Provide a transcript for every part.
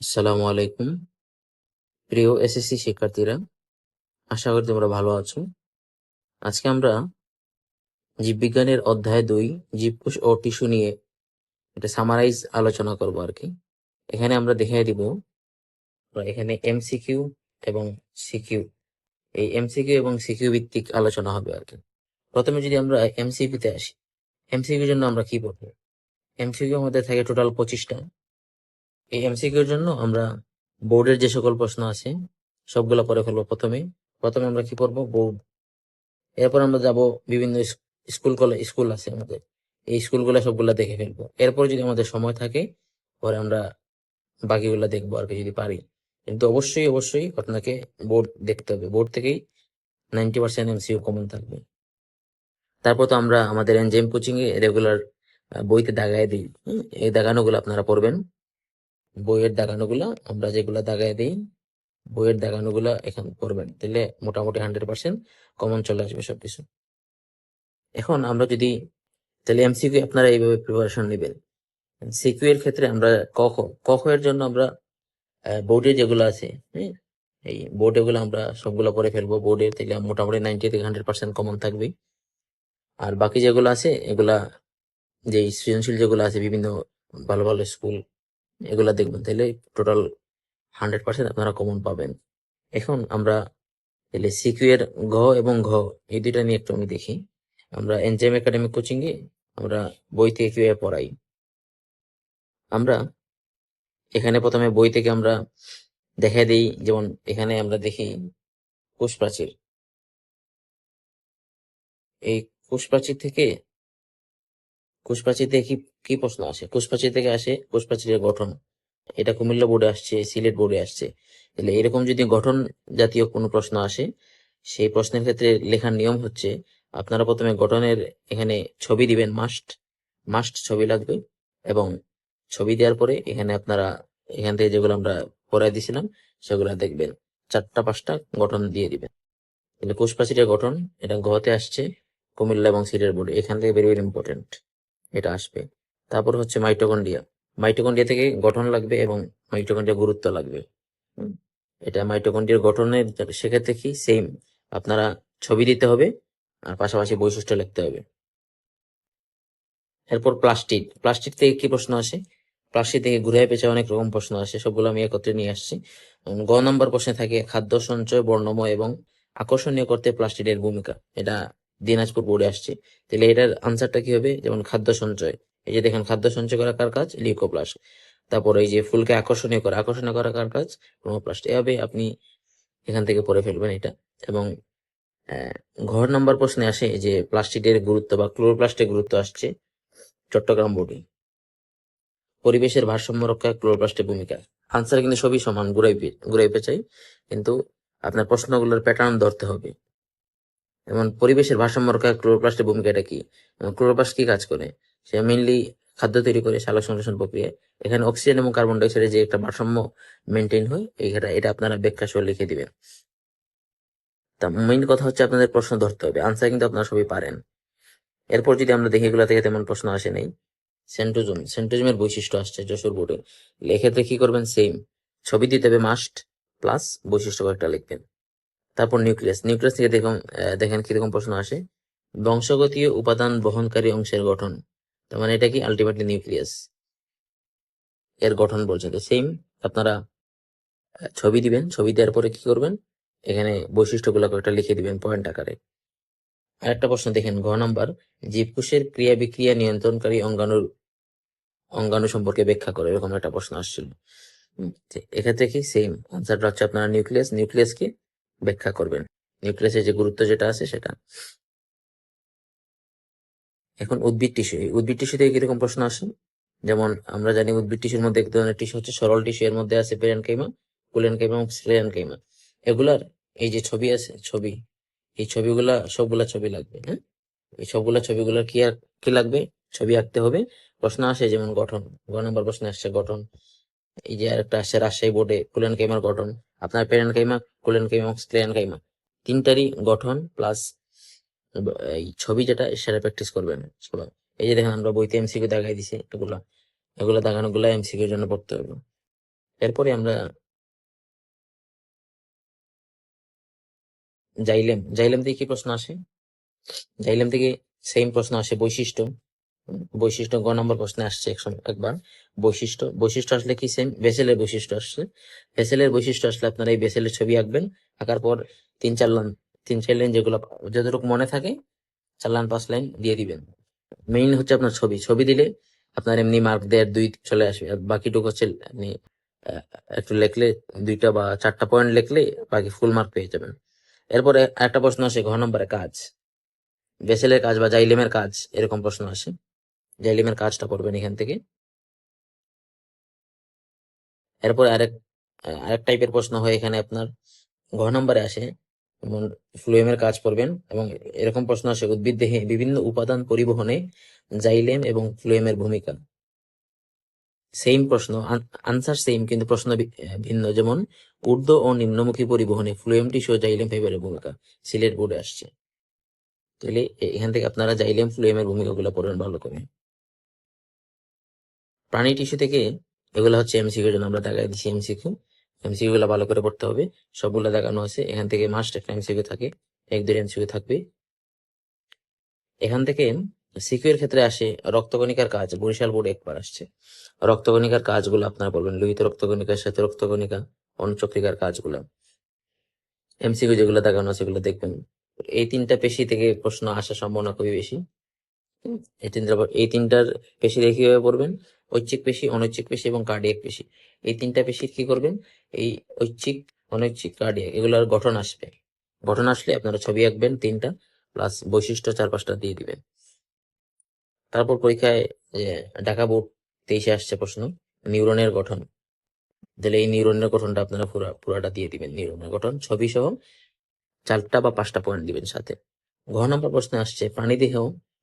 আসসালামু আলাইকুম। প্রিয় এসএসসি শিক্ষার্থীরা, আশা করি তোমরা ভালো আছো। আজকে আমরা জীববিজ্ঞানের অধ্যায় দুই, জীবকোষ ও টিস্যু নিয়ে এটা সামারাইজ আলোচনা করব আর কি। এখানে আমরা দেখিয়ে দিব এখানে এমসিকিউ এবং সিকিউ এই এমসিকিউ এবং সিকিউ ভিত্তিক আলোচনা হবে আর কি। প্রথমে যদি আমরা এমসিকিউতে আসি এমসিকিউর জন্য আমরা কি পড়ব? এমসিকিউ আমাদের থাকে টোটাল পঁচিশটা। এই এমসিকিউর জন্য আমরা বোর্ডের যে সকল প্রশ্ন আছে, সবগুলো পরে ফেলব প্রথমে প্রথমে আমরা কি পড়ব? বোর্ড। এরপর আমরা যাব বিভিন্ন স্কুল কলেজ স্কুল আছে আমাদের। এই স্কুলগুলো সবগুলা দেখে ফেলব। এরপর যদি আমাদের সময় থাকে, পরে আমরা বাকিগুলা দেখব আর কি যদি পারি। কিন্তু অবশ্যই অবশ্যই আপনাকে বোর্ড দেখতে হবে। বোর্ড থেকেই নাইনটি পার্সেন্ট এমসিউ কমন থাকবে। তারপর তো আমরা আমাদের এনজেম কোচিং এ রেগুলার বইতে দাগায় দিই। এই দাগানোগুলো আপনারা পড়বেন। বইয়ের দাগানোগুলো আমরা যেগুলা দাগায় দিই, বইয়ের দাগানোগুলো এখন করবেন। তাহলে মোটামুটি হান্ড্রেড পার্সেন্ট কমন চলে আসবে সবকিছু। এখন আমরা যদি, তাহলে এমসিকিউ আপনারা এইভাবে প্রিপারেশন নেবেন। সিকিউ এর ক্ষেত্রে আমরা কখ কখ এর জন্য আমরা বোর্ডে যেগুলো আছে এই বোর্ডে গুলো আমরা সবগুলো পরে ফেলব। বোর্ডে তাহলে মোটামুটি নাইনটি থেকে হান্ড্রেড পার্সেন্ট কমন থাকবে আর বাকি যেগুলো আছে, এগুলা যে সৃজনশীল যেগুলো আছে, বিভিন্ন ভালো ভালো স্কুল এগুলা দেখবেন তাহলে টোটাল হান্ড্রেড পার্সেন্ট আপনারা কমন পাবেন। এখন আমরা তাহলে সিকিউ এর ঘ এবং ঘ, এই দুইটা নিয়ে একটু আমি দেখি। আমরা এনজেম একাডেমিক কোচিং এ আমরা বই থেকে কীভাবে পড়াই? আমরা এখানে প্রথমে বই থেকে আমরা দেখা দিই, যেমন এখানে আমরা দেখি কোষ প্রাচীর এই কোষ প্রাচীর থেকে থেকে কি কি প্রশ্ন আসে? কোষ প্রাচীর থেকে আসে কোষ গঠন। এটা কুমিল্লা বোর্ডে আসছে, সিলেট বোর্ডে আসছে। তাহলে এরকম যদি গঠন জাতীয় কোনো প্রশ্ন আসে, সেই প্রশ্নের ক্ষেত্রে লেখার নিয়ম হচ্ছে, আপনারা প্রথমে গঠনের এখানে ছবি দিবেন মাস্ট মাস্ট ছবি লাগবে, এবং ছবি দেওয়ার পরে এখানে আপনারা, এখান থেকে যেগুলো আমরা পড়াই দিয়েছিলাম, সেগুলো দেখবেন। চারটা, পাঁচটা গঠন দিয়ে দিবেন। তাহলে গঠন, এটা গহতে আসছে, কুমিল্লা এবং সিলেট বোর্ডে। এখান থেকে ভেরি ভেরি ইম্পর্টেন্ট এটা আসবে। তারপর হচ্ছে মাইটোকন্ড্রিয়া। মাইটোকন্ড্রিয়া থেকে গঠন লাগবে এবং মাইটোকন্ড্রিয়া গুরুত্ব লাগবে। এটা মাইটোকন্ড্রিয়ার গঠনের সেক্ষেত্রে কি? সেম আপনারা ছবি দিতে হবে আর পাশাপাশি বৈশিষ্ট্য লিখতে হবে। এরপর প্লাস্টিক প্লাস্টিক থেকে কি প্রশ্ন আসে? প্লাস্টিক থেকে ঘুরে পেঁচে অনেক রকম প্রশ্ন আসে। সবগুলো আমি একত্রে নিয়ে আসছি। গ নম্বর প্রশ্নে থাকে, খাদ্য সঞ্চয়, বর্ণময় এবং আকর্ষণীয় করতে প্লাস্টিকের ভূমিকা। এটা দিনাজপুর বোর্ডে আসছে। তাহলে এটার আনসারটা কি হবে? যেমন খাদ্য সঞ্চয়। এই যে দেখেন, খাদ্য সঞ্চয় করা কার কাজ? লিউকোপ্লাস্ট তারপর এই যে ফুলকে আকর্ষণীয় করা আকর্ষণীয় করা কার কাজ? ক্রোমোপ্লাস্ট এভাবে আপনি এখান থেকে পড়ে ফেলবেন এটা। এবং ঘর নাম্বার প্রশ্নে আসে যে প্লাস্টিকের গুরুত্ব বা ক্লোরোপ্লাস্টের গুরুত্ব আসছে চট্টগ্রাম বোর্ডে। পরিবেশের ভারসাম্য রক্ষায় ক্লোরোপ্লাস্টের ভূমিকা। আনসার কিন্তু সবই সমান ঘুরাই পে- ঘুরাই পেঁচাই কিন্তু আপনার প্রশ্নগুলোর প্যাটার্ন ধরতে হবে। যেমন পরিবেশের ভারসাম্য রক্ষায় ক্লোরোপ্লাস্টের ভূমিকাটা কি? ক্লোরোপ্লাস্ট কি কাজ করে? সে মেইনলি খাদ্য তৈরি করে, সালোক সংশ্লেষণ প্রক্রিয়ায়। এখানে অক্সিজেন এবং কার্বন ডাইঅক্সাইডের যে একটা ভারসাম্য মেনটেন হয় এইটা এটা আপনারা ব্যাখ্যা সহ লিখে দিবেন। তা মেইন কথা হচ্ছে আপনাদের প্রশ্ন ধরতে হবে। আনসার কিন্তু আপনারা সবই পারেন। এরপর যদি আমরা দেখি এগুলা থেকে তেমন প্রশ্ন আসে নাই। সেন্টোজম সেন্টোজমের বৈশিষ্ট্য আসছে যশোর বোর্ডে। এক্ষেত্রে কি করবেন? সেম ছবি দিতে হবে মাস্ট প্লাস বৈশিষ্ট্য কয়েকটা লিখবেন। তারপর নিউক্লিয়াস। নিউক্লিয়াস থেকে দেখুন দেখেন কীরকম প্রশ্ন আসে। বংশগতীয় উপাদান বহনকারী অংশের গঠন। তার মানে এটা কি? আলটিমেটলি নিউক্লিয়াস এর গঠন বলছেন। তো সেম আপনারা ছবি দিবেন। ছবি দেওয়ার পরে কি করবেন? এখানে বৈশিষ্ট্যগুলো কয়েকটা লিখে দিবেন পয়েন্ট আকারে। আরেকটা প্রশ্ন দেখেন, ঘ নম্বর, জীবকোষের ক্রিয়া বিক্রিয়া নিয়ন্ত্রণকারী অঙ্গাণুর অঙ্গাণু সম্পর্কে ব্যাখ্যা করে। এরকম একটা প্রশ্ন আসছিল। এক্ষেত্রে কি? সেম আনসারটা হচ্ছে আপনারা নিউক্লিয়াস নিউক্লিয়াসকে ব্যাখ্যা করবেন। নিউক্লিয়াসের যে গুরুত্ব যেটা আছে সেটা। এখন উদ্ভিদ টিস্যু উদ্ভিদ টিস্যু থেকে কীরকম প্রশ্ন আসে? যেমন আমরা জানি উদ্ভিদ টিস্যুর মধ্যে এক ধরনের টিস্যু হচ্ছে সরল টিস্যু, এর মধ্যে আছে পেরেনকাইমা কুলেনকাইমা এবং স্লেরেনকাইমা এগুলার এই যে ছবি আছে, ছবি, এই ছবিগুলা, সবগুলা ছবি লাগবে হ্যাঁ? এই সবগুলা ছবিগুলোর কি আর, কি লাগবে? ছবি আঁকতে হবে। প্রশ্ন আসে যেমন গঠন, গ নম্বর প্রশ্নে আসছে গঠন। এই যে আরেকটা আসছে রাজশাহী বোর্ডে কুলেন কাইমার গঠন। আপনার পেরেন কাইমা কুলেন কাইমা এবং কাইমা। তিনটারই গঠন প্লাস এই ছবি যেটা সেটা প্র্যাকটিস করবেন। সবাই এই যে দেখেন আমরা বইতে এমসিকিউ দেখাই দিছি, এগুলা, এগুলো দেখানো গুলা এমসিকিউ এর জন্য পড়তে হবে। এরপরে আমরা জাইলেম জাইলেম থেকে কি প্রশ্ন আসে? জাইলেম থেকে সেম প্রশ্ন আসে বৈশিষ্ট্য। বৈশিষ্ট্য, গ নম্বর প্রশ্নে আসছে এক একবার। বৈশিষ্ট্য বৈশিষ্ট্য আসলে কি সেম ভেসেলের বৈশিষ্ট্য আসছে। ভেসেলের বৈশিষ্ট্য আসলে আপনারা এই ভেসেলের ছবি আঁকবেন, আঁকার পর তিন চার লাইন তিন চার লাইন যেগুলো যতটুকু মনে থাকে, চার লাইন পাঁচ লাইন দিয়ে দিবেন। মেইন হচ্ছে আপনার ছবি। ছবি দিলে আপনার এমনি মার্ক দেওয়ার দুই চলে আসবে। আর বাকিটুকু হচ্ছে আপনি একটু লিখলে দুইটা বা চারটা পয়েন্ট লিখলে বাকি ফুল মার্ক পেয়ে যাবেন। এরপরে একটা প্রশ্ন আসে, ঘ নম্বরে কাজ। বেসেলের কাজ বা জাইলেমের কাজ, এরকম প্রশ্ন আসে। জাইলেমের কাজটা করবেন এখান থেকে। এরপর আরেক আরেক টাইপের প্রশ্ন হয়, এখানে আপনার ঘ নম্বরে আসে যেমন ফ্লুয়েমের কাজ করবেন, এবং এরকম প্রশ্ন আসে, উদ্ভিদ দেহে বিভিন্ন উপাদান পরিবহনে জাইলেম এবং ফ্লুয়েমের ভূমিকা। সেম প্রশ্ন আনসার সেম কিন্তু প্রশ্ন ভিন্ন, যেমন ঊর্ধ্ব ও নিম্নমুখী পরিবহনে ফ্লুয়েম টিস্যু জাইলেম ফাইবারের ভূমিকা, সিলেট বোর্ডে আসছে। তাহলে এখান থেকে আপনারা জাইলেম ফ্লুয়েমের ভূমিকাগুলো পড়বেন ভালো করে। প্রাণী টিস্যু থেকে এগুলো হচ্ছে এমসিকিউ জন্য আমরা দেখাই দিচ্ছি এমসিকিউ এমসিকিউ গুলো ভালো করে পড়তে হবে। সবগুলো দেখানো আছে। এখান থেকে মাস্ট একটা এমসিকিউ থাকে। এক দুই এমসিকিউ থাকবে। এখান থেকে সিকিউ এর ক্ষেত্রে আসে রক্তকণিকার কাজ। বরিশাল বোর্ড একবার আসছে। রক্তকণিকার কাজগুলো আপনারা বলবেন। লোহিত রক্তকণিকার সাথে রক্তকণিকা অনুচক্রিকার কাজগুলো। এমসিকিউ যেগুলো দেখানো আছে সেগুলো দেখবেন। এই তিনটা পেশি থেকে প্রশ্ন আসার সম্ভাবনা খুবই বেশি। এই তিনটা এই তিনটার পেশি দেখে কীভাবে পড়বেন? ঐচ্ছিক পেশি, অনৈচ্ছিক পেশি এবং কার্ডিয়াক পেশি। এই তিনটা পেশির কি করবেন? এই ঐচ্ছিক, অনৈচ্ছিক, কার্ডিয়াক, এগুলোর গঠন আসবে। গঠন আসলে আপনারা ছবি আঁকবেন তিনটা, প্লাস বৈশিষ্ট্য চার পাঁচটা দিয়ে দিবেন। তারপর পরীক্ষায় ঢাকা বোর্ড তেইশে আসছে প্রশ্ন, নিউরনের গঠন। তাহলে এই নিউরনের গঠনটা আপনারা পুরা পুরাটা দিয়ে দিবেন, নিউরনের গঠন। ছবি সহ চারটা বা পাঁচটা পয়েন্ট দিবেন সাথে। ঘ নম্বর প্রশ্নে আসছে প্রাণীদেহ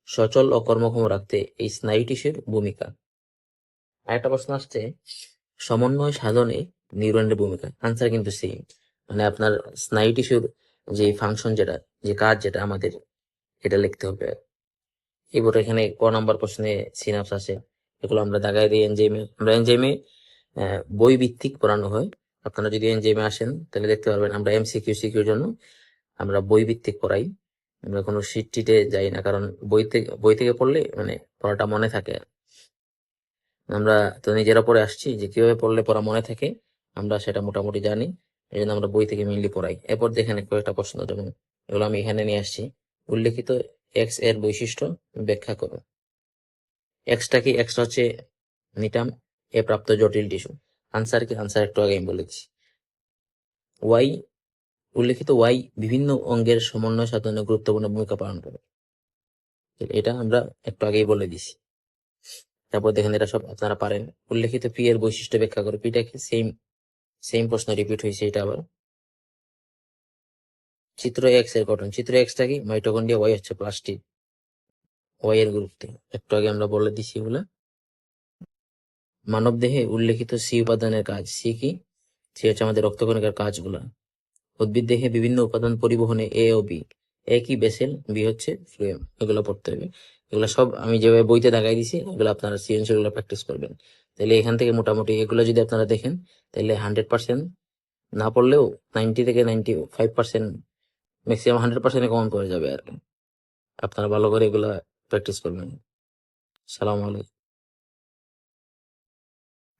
সচল ও কর্মক্ষম রাখতে এই স্নায়ু টিস্যুর ভূমিকা। আরেকটা প্রশ্ন আসছে, সমন্বয় সাধনে নিউরনের ভূমিকা। আনসার কিন্তু সেম মানে আপনার স্নায়ু টিস্যুর যে ফাংশন যেটা, যে কাজ যেটা আমাদের এটা লিখতে হবে। এবার এখানে ক নাম্বার প্রশ্নে সিনাপস আছে এগুলো আমরা দাগাই দিই এনজেমে আমরা এনজেমে বই ভিত্তিক পড়ানো হয়। আপনারা যদি এনজেমে আসেন, তাহলে দেখতে পারবেন আমরা এমসিকিউ সিকিউর জন্য আমরা বই ভিত্তিক পড়াই। আমরা কোনো শিট টিটে যাই না, কারণ বই থেকে বই থেকে পড়লে মানে পড়াটা মনে থাকে। আমরা তো নিজেরা পড়ে আসছি যে কীভাবে পড়লে পড়া মনে থাকে, আমরা সেটা মোটামুটি জানি। এই জন্য আমরা বই থেকে মেইনলি পড়াই। এরপর দেখেন কয়েকটা প্রশ্ন, যেমন এগুলো আমি এখানে নিয়ে আসছি। উল্লেখিত এক্সের বৈশিষ্ট্য ব্যাখ্যা করো এক্সটা কি এক্সটা হচ্ছে নিটাম এ প্রাপ্ত জটিল টিস্যু? আনসার কি? আনসার একটু আগে আমি বলেছি ওয়াই উল্লেখিত ওয়াই বিভিন্ন অঙ্গের সমন্বয় সাধনে গুরুত্বপূর্ণ ভূমিকা পালন করে। এটা আমরা একটু আগেই বলে দিছি। তারপর দেখেন এটা সব আপনারা পারেন। উল্লেখিত পি এর বৈশিষ্ট্য ব্যাখ্যা করে। পিটা কি সেম সেম প্রশ্ন রিপিট হয়েছে এটা আবার। চিত্র এক্সের গঠন। চিত্র এক্সটা কি? মাইটোকন্ড্রিয়া ওয়াই হচ্ছে প্লাস্টিক ওয়াই এর গুরুত্ব একটু আগে আমরা বলে দিছি এগুলা। মানব দেহে উল্লেখিত সি উপাদানের কাজ। সি কি? সি হচ্ছে আমাদের রক্তকণিকার কাজগুলা। উদ্ভিদ দেহে বিভিন্ন উপাদান পরিবহনে এ ও বি এ কি? বেসেল বি হচ্ছে ফ্লুয়েম এগুলো পড়তে হবে। এগুলো সব আমি যেভাবে বইতে দেখাই দিছি, এগুলো আপনারা সিএনসি গুলো প্র্যাকটিস করবেন। তাহলে এখান থেকে মোটামুটি এগুলো যদি আপনারা দেখেন, তাহলে হান্ড্রেড পার্সেন্ট না পড়লেও নাইনটি থেকে ninety five percent maximum hundred পার্সেন্টে কমন পড়ে যাবে আর কি। আপনারা ভালো করে এগুলো প্র্যাকটিস করবেন। সালাম আলাইকুম।